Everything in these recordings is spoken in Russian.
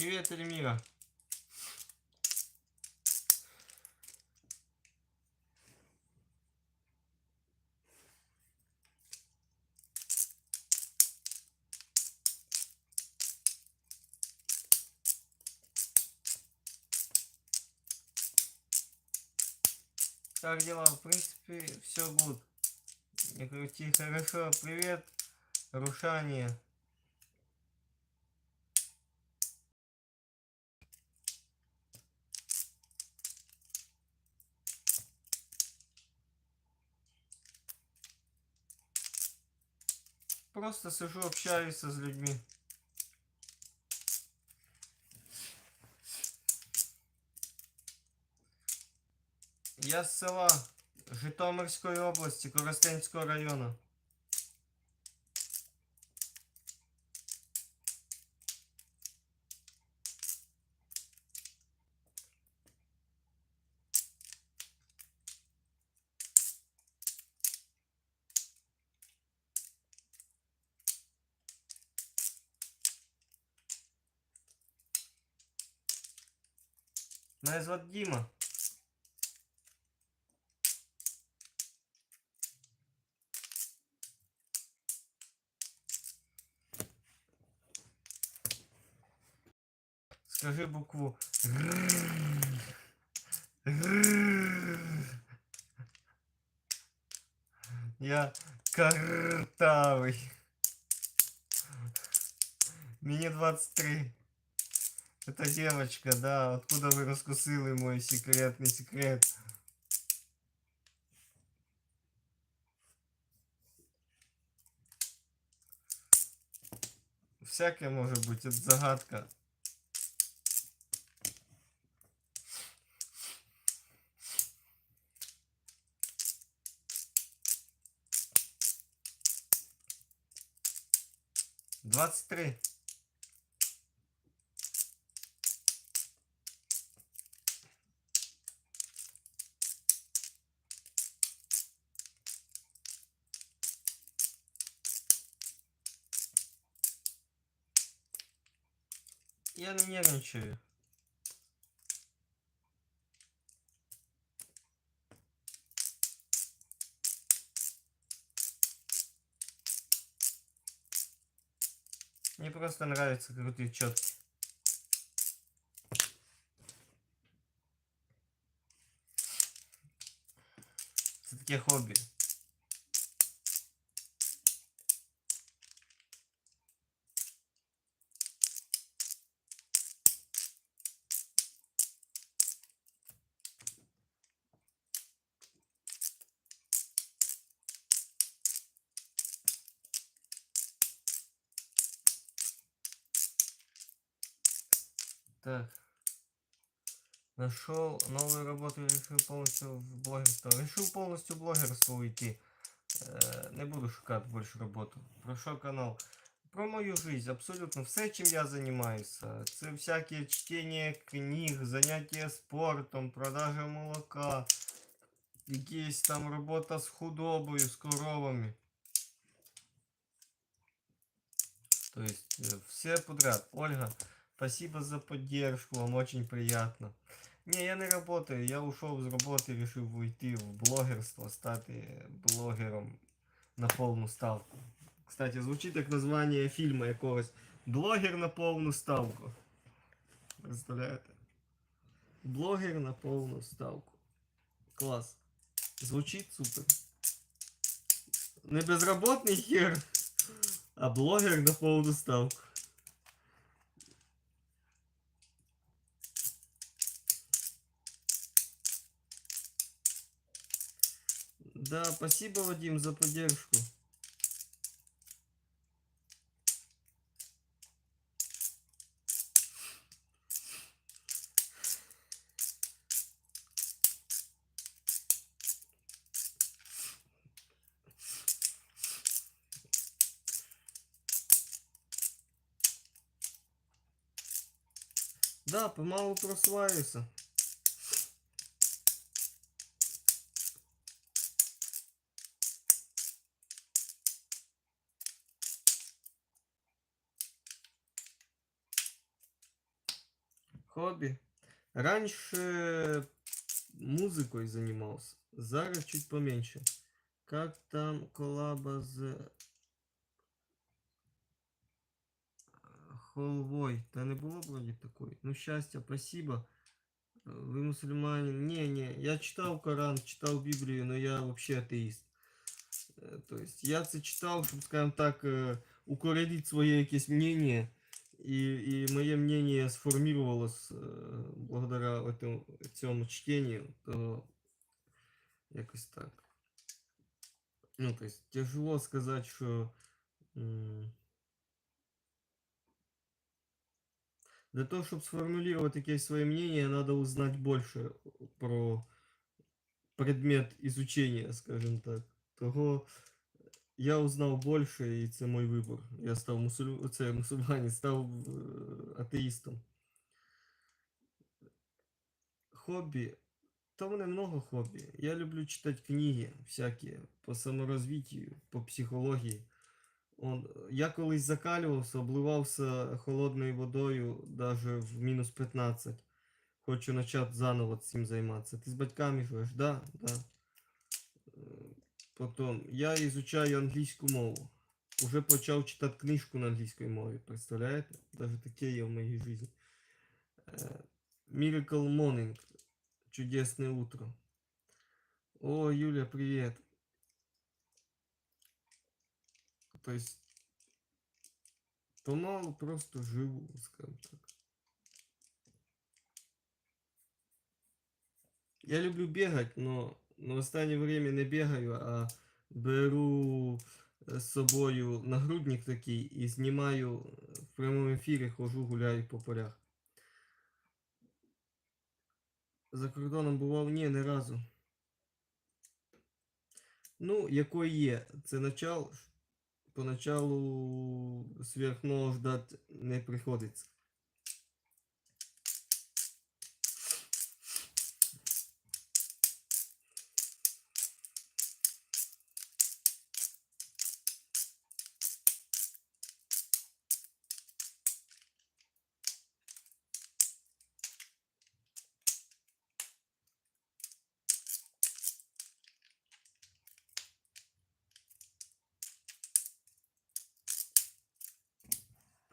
Привет, Эльмира. Как дела? В принципе, все good. Не крути, хорошо. Привет, Рушание. Просто сижу, общаюсь с людьми. Я з села Житомирської області, Коростенського району. Мене звати Діма. Скажи букву. Я картавый. Мне 23. Это девочка, да. Откуда вы раскусили мой секретный секрет? Всякое может быть, это загадка. Двадцать три. Я не нервничаю. Мне просто нравятся крутые четки. Это такие хобби. Так. Нашел новую работу решил полностью в блогерство. Решил полностью в блогерство уйти. Е, не буду шукати більше роботу. Про що канал? Про мою жизнь. Абсолютно все, чим я займаюся. Це всяке чтення книг, заняття спортом, продажа молока, якісь там робота з худобою, з коровами. Есть э, все подряд. Ольга, спасибо за поддержку, вам очень приятно. Не, я не работаю, я ушел с работы, решил уйти в блогерство, стать блогером на полную ставку. Кстати, звучит как название фильма якогось. Блогер на повну ставку. Представляєте? Блогер на повну ставку. Клас. Звучить супер. Не безработний хер, а блогер на повну ставку. Да, спасибо, Вадим, за поддержку. Да, помалу просваюся. Хобби. Раньше музыкой занимался. Зараз чуть поменьше. Как там коллаба с Холвой? Та не було вроде такой. Ну, счастья, спасибо. Э, Вы мусульманин? Не, не, я читал Коран, читал Библию, но я вообще атеист. Е, То есть я це читав, щоб, скажімо так, е, укоренити своє якесь мнение І, і моє мнение сформировалось е, благодаря этому, цьому чтению, то якось так. Ну, то есть тяжело сказати, що. м, Для того, чтобы сформулировать якесь своє мнение, надо узнать больше про предмет изучения, скажем так. Того я узнав більше, і це мій вибір. Я став мусуль... це, мусульманин, став е, атеїстом. Хобі. Та в мене много хобі. Я люблю читати книги всякі по саморозвитию, по психології. Он, я колись закалювався, обливався холодною водою даже в мінус 15. Хочу почати заново цим займатися. Ти з батьками живеш? Да, да. Е, Потім я изучаю англійську мову. Уже почав читати книжку на англійській мові, представляєте? Даже таке є в моїй житті. Е, Miracle Morning. Чудесное утро. О, Юля, привет. То есть, помалу просто живу, скажем так. Я люблю бегать, но, в останнє время не бегаю, а беру е, з собою нагрудник такий і знімаю е, в прямому ефірі, хожу, гуляю по полях. За кордоном бував ні, не разу. Ну, якої є. Це начало. Поначалу сверхнового ждать не приходиться.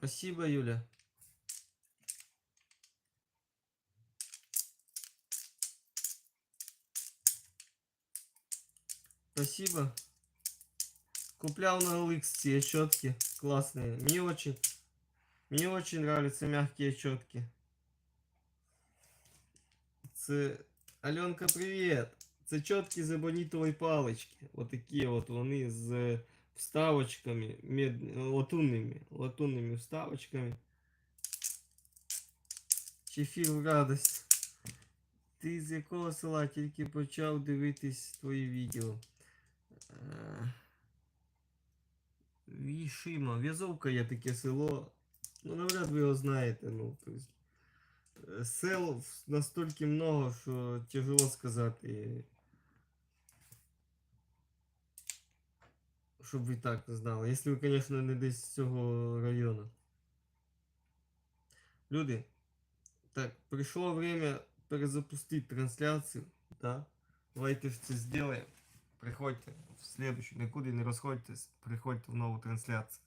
Спасибо, Юля. Спасибо. Куплял на OLX ці щетки. Классные. Мне очень, мне очень нравятся мягкие щетки. Це... Аленка, привет! Це чотки з ебонітової палички. Отакі от вони з вставочками, мед... латунними, латунними вставочками. Чефір в радость. Ти з якого села тільки почав дивитись твої відео? Е, Вішима. В'язовка є таке село. Ну, навряд ви його знаєте. Ну, то есть, е, сел настільки много, що тяжело сказати. Щоб ви так знали. Якщо ви, звісно, не десь з цього району. Люди, так, пришло время перезапустить трансляцію. Да? Давайте ж це сделаем. Приходьте в следующую, нікуди не розходьтесь, приходьте в нову трансляцію.